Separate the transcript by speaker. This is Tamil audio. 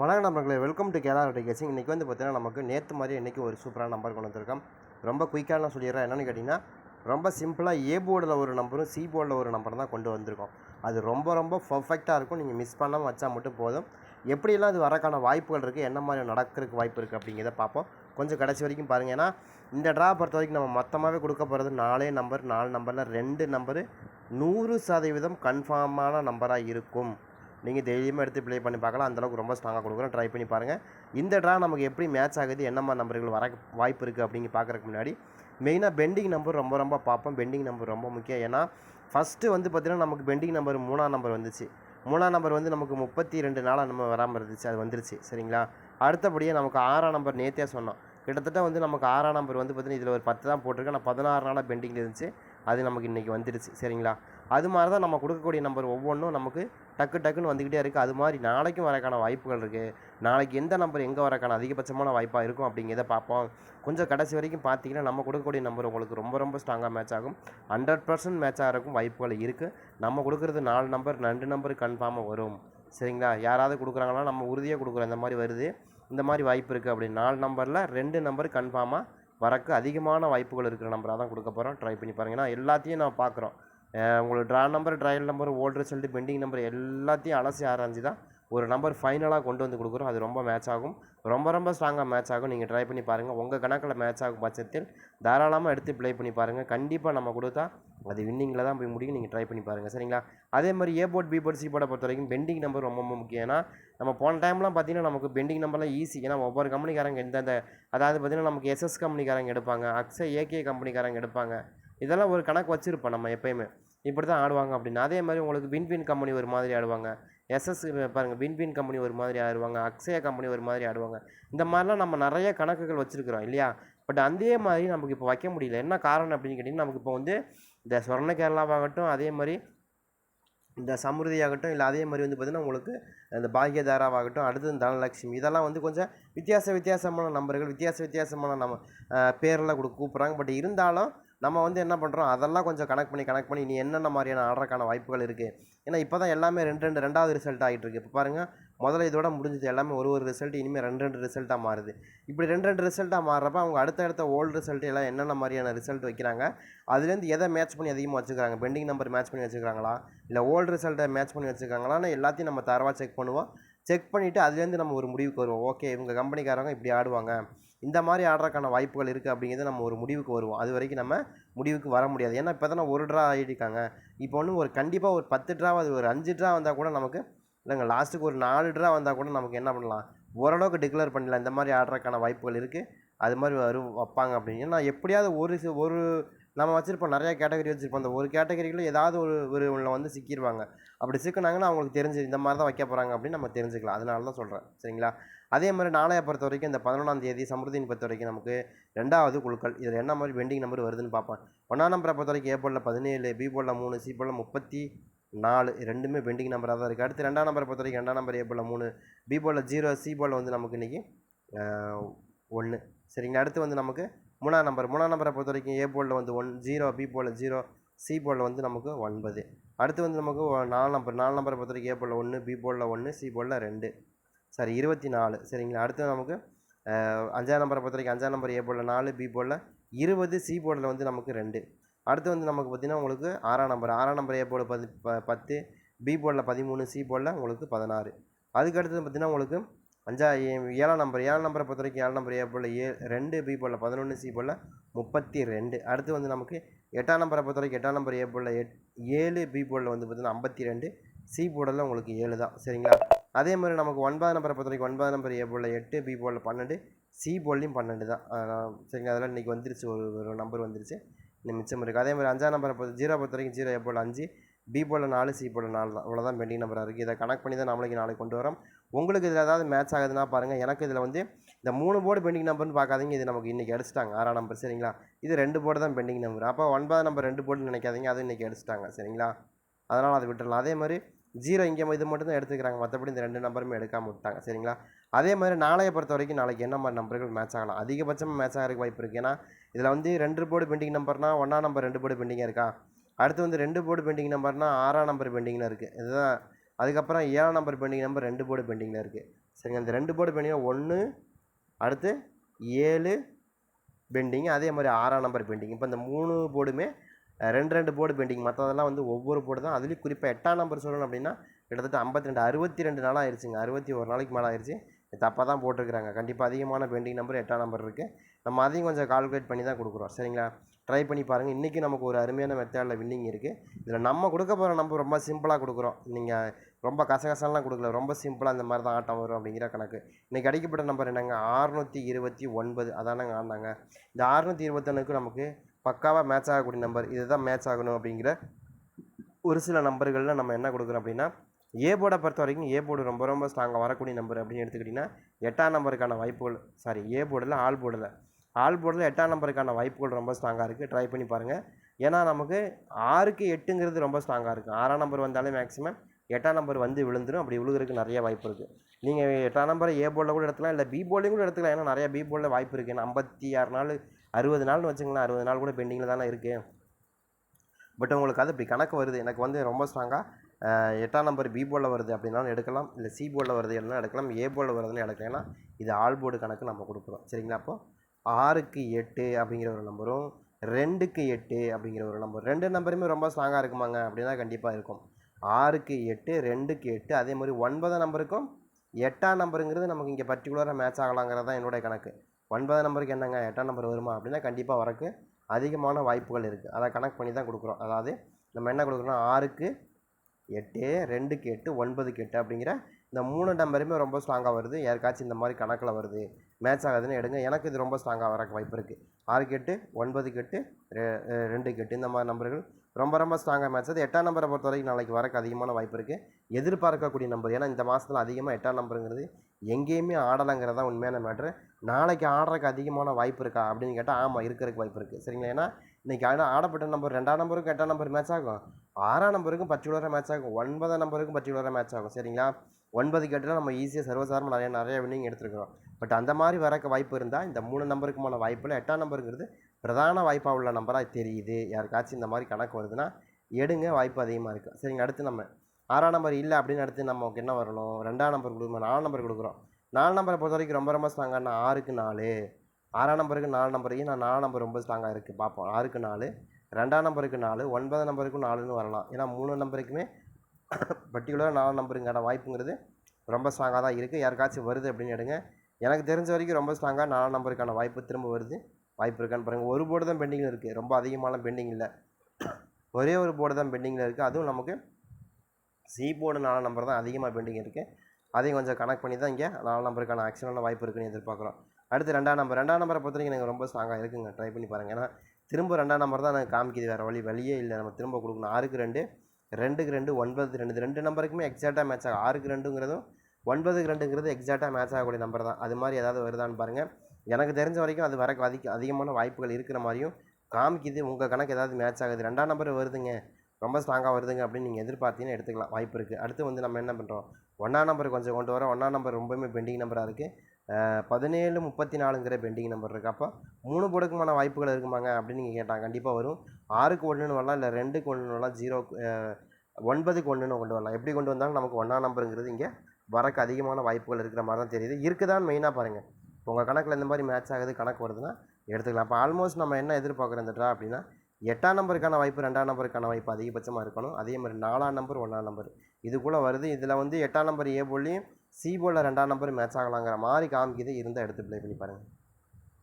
Speaker 1: வணக்கம் நண்பர்களே வெல்கம் டு கேரளா கேசிங். இன்றைக்கி வந்து பார்த்தீங்கன்னா நமக்கு நேற்று மாதிரி இன்றைக்கி ஒரு சூப்பரான நம்பர் கொண்டு வந்திருக்கோம். ரொம்ப குயிக்காக நான் சொல்லிடுறேன். என்னென்னு கேட்டிங்கன்னா ரொம்ப சிம்பிளாக ஏ போர்டில் ஒரு நம்பரும் சி போர்டில் ஒரு நம்பரும் தான் கொண்டு வந்திருக்கோம். அது ரொம்ப ரொம்ப பர்ஃபெக்டாக இருக்கும். நீங்கள் மிஸ் பண்ணாமல் வச்சா மட்டும் போதும். எப்படியெல்லாம் அது வரக்கான வாய்ப்புகள் இருக்குது என்ன மாதிரி நடக்கிறதுக்கு வாய்ப்பு இருக்குது அப்படிங்கிறத பார்ப்போம். கொஞ்சம் கடைசி வரைக்கும் பாருங்கள் ஏன்னா இந்த ட்ரா பொறுத்த வரைக்கும் நம்ம மொத்தமாகவே கொடுக்க போகிறது நாலே நம்பர் நாலு நம்பரில் ரெண்டு நம்பரு நூறு சதவீதம் கன்ஃபார்மான நம்பராக இருக்கும். நீங்கள் டெய்லியுமே எடுத்து ப்ளே பண்ணி பார்க்கலாம். அந்தளவுக்கு ரொம்ப ஸ்ட்ராங்காக கொடுக்குறோம் ட்ரை பண்ணி பாருங்கள் இந்த ட்ரா நமக்கு எப்படி மேட்ச் ஆகுது என்ன மாதிரி நம்பர்கள் வர வாய்ப்பு இருக்குது அப்படிங்க பார்க்குறக்கு முன்னாடி மெயினாக பெண்டிங் நம்பர் ரொம்ப ரொம்ப பார்ப்போம். பெண்டிங் நம்பர் ரொம்ப முக்கியம். ஏன்னா ஃபஸ்ட்டு வந்து பார்த்திங்கன்னா நமக்கு பெண்டிங் நம்பர் மூணாம் நம்பர் வந்துச்சு. மூணாம் நம்பர் வந்து நமக்கு முப்பத்தி ரெண்டு நாளாக நம்ம வராமல் இருந்துச்சு. அது வந்துருச்சு. சரிங்களா? அடுத்தபடியே நமக்கு ஆறாம் நம்பர் நேற்றே சொன்னோம். கிட்டத்தட்ட வந்து நமக்கு ஆறாம் நம்பர் வந்து பார்த்திங்கன்னா இதில் ஒரு பத்து தான் போட்டிருக்கேன். நான் பதினாறு நாளாக பெண்டிங் இருந்துச்சு. அது நமக்கு இன்றைக்கி வந்துடுச்சு சரிங்களா? அது மாதிரி தான் நம்ம கொடுக்கக்கூடிய நம்பர் ஒவ்வொன்றும் நமக்கு டக்கு டக்குன்னு வந்துக்கிட்டே இருக்குது அது மாதிரி நாளைக்கும் வரக்கான வாய்ப்புகள் இருக்குது நாளைக்கு எந்த நம்பர் எங்கே வரக்கான அதிகபட்சமான வாய்ப்பாக இருக்கும் அப்படிங்கிறத பார்ப்போம். கொஞ்சம் கடைசி வரைக்கும் பார்த்தீங்கன்னா நம்ம கொடுக்கக்கூடிய நம்பர் உங்களுக்கு ரொம்ப ரொம்ப ஸ்ட்ராங்காக மேட்ச் ஆகும். ஹண்ட்ரட் பர்சன்ட் மேட்ச் ஆகிறக்கும் வாய்ப்புகள் இருக்குது நம்ம கொடுக்குறது நாலு நம்பர் ரெண்டு நம்பர் கன்ஃபார்மாக வரும். சரிங்களா? யாராவது கொடுக்குறாங்கன்னா நம்ம உறுதியாக கொடுக்குறோம். இந்த மாதிரி வருது. இந்த மாதிரி வாய்ப்பு இருக்குது அப்படின்னு. நாலு நம்பரில் ரெண்டு நம்பர் கன்ஃபார்மாக வரக்கு அதிகமான வாய்ப்புகள் இருக்கிற நம்பராக தான் கொடுக்க போகிறோம் ட்ரை பண்ணி பாருங்கள் ஏன்னா எல்லாத்தையும் நான் பார்க்குறோம். உங்களுக்கு draw number trial number old result pending number எல்லாத்தையும் அலசி ஆராய்ஞ்சு தான் ஒரு நம்பர் ஃபைனலாக கொண்டு வந்து கொடுக்குறோம். அது ரொம்ப மேட்ச் ஆகும். ரொம்ப ரொம்ப ஸ்ட்ராங்காக மேட்ச் ஆகும். நீங்கள் ட்ரை பண்ணி பாருங்கள் உங்கள் கணக்கில் மேட்ச் ஆகும் பட்சத்தில் தாராளமாக எடுத்து ப்ளே பண்ணி பாருங்கள் கண்டிப்பாக நம்ம கொடுத்தா அது வின்னிங்கில் தான் போய் முடியும். நீங்கள் ட்ரை பண்ணி பாருங்கள் சரிங்களா? அதே மாதிரி A board B board C போர்டை பொறுத்த வரைக்கும் பெண்டிங் நம்பர் ரொம்ப ரொம்ப முக்கியம். ஏன்னா நம்ம போன டைம்லாம் பார்த்தீங்கன்னா நமக்கு பெண்டிங் நம்பர்லாம் ஈஸி ஏன்னா ஒவ்வொரு கம்பெனிக்காரங்க எந்தெந்த அதாவது பார்த்தீங்கன்னா நமக்கு எஸ்எஸ் கம்பெனிக்காரங்க எடுப்பாங்க. அக்ஸை ஏகே கம்பெனிக்காரங்க எடுப்பாங்க. இதெல்லாம் ஒரு கணக்கு வச்சுருப்போம் நம்ம எப்பயுமே. இப்படி தான் ஆடுவாங்க அப்படின்னு. அதே மாதிரி உங்களுக்கு வின்வின் கம்பெனி ஒரு மாதிரி ஆடுவாங்க. எஸ்எஸ் பாருங்கள் வின்வின் கம்பெனி ஒரு மாதிரி ஆடுவாங்க. அக்ஷயா கம்பெனி ஒரு மாதிரி ஆடுவாங்க. இந்த மாதிரிலாம் நம்ம நிறைய கணக்குகள் வச்சுருக்குறோம் இல்லையா? பட் அதே மாதிரி நமக்கு இப்போ வைக்க முடியல. என்ன காரணம் அப்படின்னு கேட்டிங்கன்னா நமக்கு இப்போ வந்து இந்த சொர்ண கேரளாவாகட்டும் அதே மாதிரி இந்த சமிருதியாகட்டும் இல்லை அதே மாதிரி வந்து பார்த்திங்கன்னா உங்களுக்கு இந்த பாக்யதாராவாகட்டும் அடுத்தது தனலட்சுமி இதெல்லாம் வந்து கொஞ்சம் வித்தியாச வித்தியாசமான நம்பர்கள் வித்தியாச வித்தியாசமான நம்ம பேரெல்லாம் கொடு கூப்பிட்றாங்க. பட் இருந்தாலும் நம்ம வந்து என்ன பண்ணுறோம் அதெல்லாம் கொஞ்சம் கனெக்ட் பண்ணி கனெக்ட் பண்ணி நீ என்னென்ன மாதிரியான ஆடுறக்கான வாய்ப்புகள் இருக்குது ஏன்னா இப்போ தான் எல்லாமே ரெண்டு ரெண்டு ரெண்டாவது ரிசல்ட் ஆகிட்டு இருக்குது இப்போ பாருங்கள் முதல்ல இதோட முடிஞ்சது எல்லாமே ஒரு ஒரு ரிசல்ட் இனிமேல் ரெண்டு ரெண்டு ரிசல்ட்டாக மாறுது. இப்படி ரெண்டு ரெண்டு ரிசல்ட்டாக மாறுறப்ப அவங்க அடுத்த அடுத்த ஓல்டு ரிசல்ட் எல்லாம் என்னென்ன மாதிரியான ரிசல்ட் வைக்கிறாங்க? அதுலேருந்து எதை மேட்ச் பண்ணி அதிகமாக வச்சுக்கிறாங்க? பெண்டிங் நம்பர் மேட்ச் பண்ணி வச்சுக்கிறாங்களா? இல்லை ஓல்டு ரிசல்ட்டை மேட்ச் பண்ணி வச்சுக்கிறாங்களான்னு எல்லாத்தையும் நம்ம தரவாக செக் பண்ணுவோம். செக் பண்ணிவிட்டு அதுலேருந்து நம்ம ஒரு முடிவுக்கு வருவோம். ஓகே இவங்க கம்பெனிக்காரங்க இப்படி ஆடுவாங்க. இந்த மாதிரி ஆடுறதுக்கான வாய்ப்புகள் இருக்குது அப்படிங்கிறது நம்ம ஒரு முடிவுக்கு வருவோம். அது வரைக்கும் நம்ம முடிவுக்கு வர முடியாது. ஏன்னா இப்போ தானே ஒரு ட்ரா ஆகிருக்காங்க இப்போ ஒன்று ஒரு கண்டிப்பாக ஒரு பத்து ட்ரா அது ஒரு அஞ்சு ட்ரா வந்தால் கூட நமக்கு இல்லைங்க லாஸ்ட்டுக்கு ஒரு நாலு ட்ரா வந்தால் கூட நமக்கு என்ன பண்ணலாம்? ஓரளவுக்கு டிக்ளேர் பண்ணலாம். இந்த மாதிரி ஆடுறதுக்கான வாய்ப்புகள் இருக்குது அது மாதிரி வரும் வைப்பாங்க அப்படின்னு. ஏன்னா எப்படியாவது ஒரு ஒரு நம்ம வச்சுருப்போம். நிறையா கேட்டகரி வச்சுருப்போம். அந்த ஒரு கேட்டகரியில் ஏதாவது ஒரு ஒரு ஒன்றில் வந்து சிக்கிடுவாங்க அப்படி சிக்கினாங்கன்னா அவங்களுக்கு தெரிஞ்சு இந்த மாதிரி தான் வைக்க போகிறாங்க அப்படின்னு நம்ம தெரிஞ்சுக்கலாம். அதனால தான் சொல்கிறேன் சரிங்களா? அதே மாதிரி நாளைய பொறுத்த வரைக்கும் இந்த பதினொன்றாம் தேதி சமிருதியின் பொறுத்த வரைக்கும் நமக்கு ரெண்டாவது குழுக்கள். இதில் என்ன மாதிரி பெண்டிங் நம்பர் வருதுன்னு பார்ப்பேன் ஒன்றாம் நம்பரை பொறுத்த வரைக்கும் ஏ போலில் பதினேழு பி போலில் மூணு சி போலில் முப்பத்தி நாலு. ரெண்டுமே பெண்டிங் நம்பராக தான் இருக்குது அடுத்து ரெண்டாம் நம்பரை பொறுத்த வரைக்கும் ரெண்டாம் நம்பர் ஏ போலில் மூணு பி போலில் ஜீரோ சி போலில் வந்து நமக்கு இன்றைக்கி ஒன்று சரிங்களா? அடுத்து வந்து நமக்கு மூணாம் நம்பர் மூணாம் நம்பரை பொறுத்த வரைக்கும் ஏ போலில் வந்து ஒன் ஜீரோ பி போலில் ஜீரோ சி போலில் வந்து நமக்கு ஒன்பது. அடுத்து வந்து நமக்கு நாலு நம்பர் நாலு நம்பரை பொறுத்த வரைக்கும் ஏ போலில் ஒன்று பி போலில் ஒன்று சி போலில் ரெண்டு. சாரி இருபத்தி நாலு சரிங்களா? அடுத்து நமக்கு அஞ்சாம் நம்பரை பொறுத்த வரைக்கும் அஞ்சாம் நம்பர் ஏ போர்டில் நாலு பி போர்டில் இருபது சி போர்டில் வந்து நமக்கு ரெண்டு. அடுத்து வந்து நமக்கு பார்த்திங்கன்னா உங்களுக்கு ஆறாம் நம்பர் ஆறாம் நம்பர் ஏ போல் பத்து ப பத்து பி போர்டில் பதிமூணு சி போர்டில் உங்களுக்கு பதினாறு. அதுக்கு அடுத்தது பார்த்திங்கன்னா உங்களுக்கு அஞ்சா ஏழாம் நம்பர் ஏழாம் நம்பரை பொறுத்த வரைக்கும் ஏழாம் நம்பர் ஏ போர்டில் ஏ ரெண்டு பி போல் பதினொன்று சி போல் முப்பத்தி ரெண்டு அடுத்து வந்து நமக்கு எட்டாம் நம்பரை பொறுத்த வரைக்கும் எட்டாம் நம்பர் ஏ எட் ஏழு பி போலில் வந்து பார்த்திங்கன்னா ஐம்பத்தி ரெண்டு சி போர்டில் உங்களுக்கு ஏழு தான். சரிங்களா? அதே மாதிரி நமக்கு ஒன்பது நம்பரை பொறுத்த வரைக்கும் ஒன்பது நம்பர் ஏ எட்டு பி போலில் பன்னெண்டு சி போல்லையும் பன்னெண்டு தான். சரிங்களா? அதெல்லாம் இன்றைக்கி வந்துருச்சு. ஒரு ஒரு நம்பர் வந்துருச்சு. இன்னும் மிச்சம் இருக்குது அதே மாதிரி அஞ்சாம் நம்பரை பொறுத்த ஜீரோ பொறுத்த வரைக்கும் ஜீரோ ஏ போல் அஞ்சு பி போல் நாலு சி போல் நாலு தான். அவ்வளோதான் பெண்டிங் நம்பராக இருக்குது இதை கனெக்ட் பண்ணி தான் நம்மளுக்கு நாளைக்கு கொண்டு வரோம். உங்களுக்கு இதில் ஏதாவது மேட்ச் ஆகுதுன்னா பாருங்கள் எனக்கு இதில் வந்து இந்த மூணு போர்டு பெண்டிங் நம்பர்னு பார்க்காதீங்க. இது நமக்கு இன்றைக்கி அடிச்சிட்டாங்க. ஆறாம் நம்பர் சரிங்களா? இது ரெண்டு போர்டு தான் பெண்டிங் நம்பர் அப்போ ஒன்பது நம்பர் ரெண்டு போர்டு நினைக்காதீங்க. அது இன்றைக்கி அடிச்சிட்டாங்க. சரிங்களா? அதனால் அதை விட்டுடலாம் அதே மாதிரி ஜீரோ இங்கே இது மட்டும் தான் எடுத்துக்கிறாங்க. மற்றபடி இந்த ரெண்டு நம்பருமே எடுக்காமல் விட்டாங்க. சரிங்களா? அதே மாதிரி நாளைய பொறுத்த வரைக்கும் நாளைக்கு என்ன மாதிரி நம்பர்கள் மேட்ச் ஆகலாம்? அதிகபட்சமாக மேட்ச் ஆகிறதுக்கு வாய்ப்பு இருக்குது ஏன்னா இதில் வந்து ரெண்டு போர்டு பெண்டிங் நம்பர்னால் ஒன்றாம் நம்பர் ரெண்டு போர்டு பெண்டிங்காக இருக்கா? அடுத்து வந்து ரெண்டு போர்டு பெண்டிங் நம்பர்னால் ஆறாம் நம்பர் பெண்டிங்கில் இருக்குது இதுதான் அதுக்கப்புறம் ஏழாம் நம்பர் பெண்டிங் நம்பர் ரெண்டு போர்டு பெண்டிங்கில் இருக்குது சரிங்க அந்த ரெண்டு போர்டு பெண்டிங்கில் ஒன்று அடுத்து ஏழு பெண்டிங் அதே மாதிரி ஆறாம் நம்பர் பெண்டிங் இப்போ இந்த மூணு போர்டுமே ரெண்டு ரெண்டு போர்டு பெண்டிங் மற்றதெல்லாம் வந்து ஒவ்வொரு போர்டு தான். அதுலேயும் குறிப்பாக எட்டாம் நம்பர் சொல்லணும் அப்படின்னா கிட்டத்தட்ட ஐம்பத்தி ரெண்டு அறுபத்தி ரெண்டு நாளாக ஆயிடுச்சுங்க அறுபத்தி ஒரு நாளைக்கு மேலே ஆயிடுச்சு தப்பாக தான் போட்டிருக்கிறாங்க. கண்டிப்பாக அதிகமான பெண்டிங் நம்பர் எட்டாம் நம்பர் இருக்குது நம்ம அதையும் கொஞ்சம் கால்குலேட் பண்ணி தான் கொடுக்குறோம். சரிங்களா? ட்ரை பண்ணி பாருங்கள் இன்றைக்கி நமக்கு ஒரு அருமையான மெத்தேடில் வின்னிங் இருக்குது இதில் நம்ம கொடுக்க போகிற நம்பர் ரொம்ப சிம்பிளாக கொடுக்குறோம். நீங்கள் ரொம்ப கசகசலாம் கொடுக்கல. ரொம்ப சிம்பிளாக அந்த மாதிரி தான் ஆட்டம் வரும் அப்படிங்கிற கணக்கு. இன்றைக்கி அடிக்கப்பட்ட நம்பர் என்னங்க? ஆறுநூற்றி இருபத்தி ஒன்பது. அதானங்க ஆண்டாங்க. இந்த ஆறுநூற்றி இருபத்தொன்னுக்கு நமக்கு பக்காவாக மேட்ச் ஆகக்கூடிய நம்பர் இதுதான் மேட்ச் ஆகணும் அப்படிங்கிற ஒரு சில நம்பர்களில் நம்ம என்ன கொடுக்குறோம் அப்படின்னா ஏ போர்டை பொறுத்த வரைக்கும் ஏ போர்டு ரொம்ப ரொம்ப ஸ்ட்ராங்காக வரக்கூடிய நம்பர் அப்படின்னு எடுத்துக்கிட்டிங்கன்னா எட்டாம் நம்பருக்கான வாய்ப்புகள் சாரி ஏ போர்டில் ஆல் போர்டில் ஆல் போர்டில் எட்டாம் நம்பருக்கான வாய்ப்புகள் ரொம்ப ஸ்ட்ராங்காக இருக்குது ட்ரை பண்ணி பாருங்கள் ஏன்னா நமக்கு ஆறுக்கு எட்டுங்கிறது ரொம்ப ஸ்ட்ராங்காக இருக்குது ஆறாம் நம்பர் வந்தாலே மேக்ஸிமம் எட்டாம் நம்பர் வந்து விழுந்துடும் அப்படி விழுகிறதுக்கு நிறைய வாய்ப்பு இருக்குது நீங்கள் எட்டாம் நம்பர் ஏ போலில் கூட எடுத்துக்கலாம். இல்லை பி போலையும் கூட எடுத்துக்கலாம். ஏன்னா நிறைய பி போலில் வாய்ப்பு இருக்குது ஏன்னா ஐம்பத்தி ஆறு நாள் அறுபது நாள்னு வச்சுங்களேன் அறுபது நாள் கூட பெண்டிங்கில் தானே இருக்குது பட் உங்களுக்கு அது இப்படி கணக்கு வருது. எனக்கு வந்து ரொம்ப ஸ்ட்ராங்காக எட்டாம் நம்பர் பி போலில் வருது அப்படின்னாலும் எடுக்கலாம். இல்லை சி போலில் வருது எல்லாம் எடுக்கலாம். ஏ போலில் வருதுன்னு எடுக்கலாம். ஏன்னா இது ஆல் போர்டு கணக்கு நம்ம கொடுக்குறோம். சரிங்களா? அப்போது ஆறுக்கு எட்டு அப்படிங்கிற ஒரு நம்பரும் ரெண்டுக்கு எட்டு அப்படிங்கிற ஒரு நம்பர் ரெண்டு நம்பருமே ரொம்ப ஸ்ட்ராங்காக இருக்குமாங்க? அப்படின்னா கண்டிப்பாக இருக்கும். ஆறுக்கு எட்டு ரெண்டுக்கு எட்டு அதே மாதிரி ஒன்பதாம் நம்பருக்கும் எட்டாம் நம்பருங்கிறது நமக்கு இங்கே பர்டிகுலராக மேட்ச் ஆகலாங்கிறது தான் என்னுடைய கணக்கு. ஒன்பதாம் நம்பருக்கு என்னங்க? எட்டாம் நம்பர் வருமா? அப்படின்னா கண்டிப்பாக வரக்கு அதிகமான வாய்ப்புகள் இருக்குது அதை கணக்கு பண்ணி தான் கொடுக்குறோம். அதாவது நம்ம என்ன கொடுக்குறோம் ஆறுக்கு எட்டு ரெண்டுக்கு எட்டு ஒன்பதுக்கு எட்டு அப்படிங்கிற இந்த மூணு நம்பருமே ரொம்ப ஸ்ட்ராங்காக வருது. யாருக்காச்சும் இந்த மாதிரி கணக்கில் வருது மேட்ச் ஆகாதுன்னு எடுங்க. எனக்கு இது ரொம்ப ஸ்ட்ராங்காக வர வாய்ப்பு இருக்குது ஆறுக்கு எட்டு ஒன்பதுக்கு எட்டு ரெ- ரெண்டுக்கு எட்டு இந்த மாதிரி நம்பர்கள் ரொம்ப ரொம்ப ஸ்ட்ராங்காக மேட்ச் அது எட்டாம் நம்பரை பொறுத்த வரைக்கும் நாளைக்கு வரக்கு அதிகமான வாய்ப்பு இருக்குது எதிர்பார்க்கக்கூடிய நம்பர் ஏன்னா இந்த மாதத்தில் அதிகமாக எட்டாம் நம்பருங்கிறது எங்கேயுமே ஆடலைங்கிறது தான் உண்மையான மேட்ரு நாளைக்கு ஆடுறதுக்கு அதிகமான வாய்ப்பு இருக்கா அப்படின்னு கேட்டால் ஆமாம் இருக்கிறதுக்கு வாய்ப்பு இருக்குது சரிங்களா? ஏன்னா இன்றைக்கி ஆட ஆடப்பட்ட நம்பர் ரெண்டாம் நம்பருக்கும் எட்டாம் நம்பர் மேட்ச் ஆகும். ஆறாம் நம்பருக்கும் பர்டிகுலராக மேட்ச் ஆகும். ஒன்பதாம் நம்பருக்கும் பர்டிகுலராக மேட்ச் ஆகும். சரிங்களா? ஒன்பது கேட்டில் நம்ம ஈஸியாக சர்வசாரமாக நிறைய நிறைய வின்னிங் எடுத்துருக்கிறோம். பட் அந்த மாதிரி வரக்க வாய்ப்பு இருந்தால் இந்த மூணு நம்பருக்குமான வாய்ப்பில் எட்டாம் நம்பருங்கிறது பிரதான வாய்ப்பாக உள்ள நம்பராக தெரியுது. யாருக்காச்சும் இந்த மாதிரி கணக்கு வருதுன்னா எடுங்க. வாய்ப்பு அதிகமாக இருக்குது சரிங்க அடுத்து நம்ம ஆறாம் நம்பர் இல்லை அப்படின்னு அடுத்து நமக்கு என்ன வரணும்? ரெண்டாம் நம்பர் கொடுக்குறோம் நாலு நம்பர் கொடுக்குறோம். நாலு நம்பரை பொறுத்த வரைக்கும் ரொம்ப ரொம்ப ஸ்ட்ராங்கான ஆறுக்கு நாலு. ஆறாம் நம்பருக்கு நாலு நம்பரையும் நான் நாலு நம்பர் ரொம்ப ஸ்ட்ராங்காக இருக்குது பார்ப்போம் ஆறுக்கு நாலு ரெண்டாம் நம்பருக்கு நாலு ஒன்பதாம் நம்பருக்கும் நாலுன்னு வரலாம். ஏன்னா மூணு நம்பருக்குமே பர்டிகுலராக நாலு நம்பருங்கான வாய்ப்புங்கிறது ரொம்ப ஸ்ட்ராங்காக தான் இருக்குது யாருக்காச்சும் வருது அப்படின்னு எடுங்க. எனக்கு தெரிஞ்ச வரைக்கும் ரொம்ப ஸ்ட்ராங்காக நாலு நம்பருக்கான வாய்ப்பு திரும்ப வருது. வாய்ப்பு இருக்கான்னு பாருங்கள் ஒரு போர்டு தான் பெண்டிங்கில் இருக்குது ரொம்ப அதிகமான பெண்டிங் இல்லை. ஒரே ஒரு போர்டு தான் பெண்டிங்கில் இருக்குது அதுவும் நமக்கு சி போர்டு நாலு நம்பர் தான் அதிகமாக பெண்டிங் இருக்குது அதையும் கொஞ்சம் கனெக்ட் பண்ணி தான் இங்கே நாலு நம்பருக்கான ஆக்ஷனான வாய்ப்பு இருக்குன்னு எதிர்பார்க்குறோம். அடுத்து ரெண்டாம் நம்பர் ரெண்டாம் நம்பரை பொறுத்த வரைக்கும் எனக்கு ரொம்ப ஸ்ட்ராங்காக இருக்குங்க. ட்ரை பண்ணி பாருங்கள் ஏன்னா திரும்ப ரெண்டாம் நம்பர் தான் எனக்கு காமிக்குது. வேறு வழி வழியே இல்லை. நம்ம திரும்ப கொடுக்கணும். ஆறுக்கு ரெண்டு ரெண்டுக்கு ரெண்டு ஒன்பது ரெண்டு. ரெண்டு நம்பருக்குமே எக்ஸாக்டாக மேட்ச் ஆகும். ஆறுக்கு ரெண்டுங்கிறதும் ஒன்பதுக்கு ரெண்டுங்கிறது எக்ஸாக்டாக மேட்ச் ஆகக்கூடிய நம்பர் தான். அது மாதிரி ஏதாவது வருதான்னு பாருங்கள் எனக்கு தெரிஞ்ச வரைக்கும் அது வரக்கு அதிக அதிகமான வாய்ப்புகள் இருக்கிற மாதிரியும் காமிக்குது. உங்கள் கணக்கு ஏதாவது மேட்ச் ஆகுது. ரெண்டாம் நம்பர் வருதுங்க. ரொம்ப ஸ்ட்ராங்காக வருதுங்க அப்படின்னு நீங்கள் எதிர்பார்த்தீங்கன்னா எடுத்துக்கலாம். வாய்ப்பு இருக்குது அடுத்து வந்து நம்ம என்ன பண்ணுறோம் ஒன்றாம் நம்பர் கொஞ்சம் கொண்டு வரோம். ஒன்றாம் நம்பர் ரொம்பவுமே பெண்டிங் நம்பராக இருக்குது பதினேழு முப்பத்தி நாலுங்கிற பெண்டிங் நம்பர் இருக்குது அப்போ மூணு போடுக்குமான வாய்ப்புகள் இருக்குமாங்க அப்படின்னு நீங்கள் கேட்டாங்க கண்டிப்பாக வரும். ஆறுக்கு ஒன்றுன்னு வரலாம். இல்லை ரெண்டுக்கு ஒன்றுன்னு வரலாம். ஜீரோ ஒன்பதுக்கு ஒன்றுன்னு கொண்டு வரலாம். எப்படி கொண்டு வந்தாலும் நமக்கு ஒன்றாம் நம்பருங்கிறது இங்கே வரக்கு அதிகமான வாய்ப்புகள் இருக்கிற மாதிரி தான் தெரியுது. இருக்குதான்னு மெயினாக பாருங்கள் உங்கள் கணக்கில் இந்த மாதிரி மேட்ச் ஆகுது கணக்கு வருதுன்னா எடுத்துக்கலாம். அப்போ ஆல்மோஸ்ட் நம்ம என்ன எதிர்பார்க்குறோம் இந்த ட்ரா அப்படின்னா எட்டாம் நம்பருக்கான வாய்ப்பு ரெண்டாம் நம்பருக்கான வாய்ப்பு அதிகபட்சமாக இருக்கணும். அதே மாதிரி நாலாம் நம்பர் ஒன்றாம் நம்பர் இது கூட வருது. இதில் வந்து எட்டாம் நம்பர் ஏ போல்லையும் சி போலில் ரெண்டாம் நம்பர் மேட்ச் ஆகலாங்கிற மாதிரி காமிக்குது. இருந்தால் எடுத்து ப்ளே பண்ணி பாருங்கள்